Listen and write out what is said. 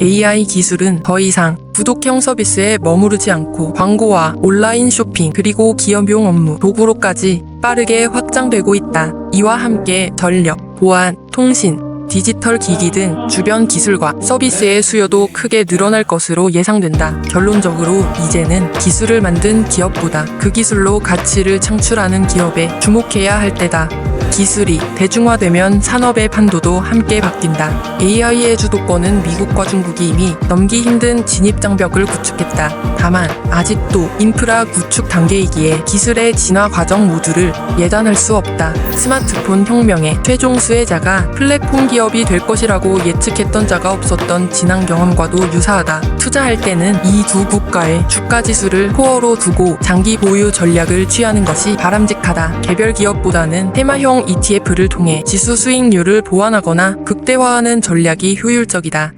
AI 기술은 더 이상 구독형 서비스에 머무르지 않고 광고와 온라인 쇼핑 그리고 기업용 업무 도구로까지 빠르게 확장되고 있다. 이와 함께 전력, 보안, 통신, 디지털 기기 등 주변 기술과 서비스의 수요도 크게 늘어날 것으로 예상된다. 결론적으로 이제는 기술을 만든 기업보다 그 기술로 가치를 창출하는 기업에 주목해야 할 때다. 기술이 대중화되면 산업의 판도도 함께 바뀐다. AI의 주도권은 미국과 중국이 이미 넘기 힘든 진입 장벽을 구축했다. 다만 아직도 인프라 구축 단계이기에 기술의 진화 과정 모두를 예단할 수 없다. 스마트폰 혁명의 최종 수혜자가 플랫폼 기업이 될 것이라고 예측했던 자가 없었던 지난 경험과도 유사하다. 투자할 때는 이 두 국가의 주가 지수를 코어로 두고 장기 보유 전략을 취하는 것이 바람직하다. 개별 기업보다는 테마형 ETF를 통해 지수 수익률을 보완하거나 극대화하는 전략이 효율적이다.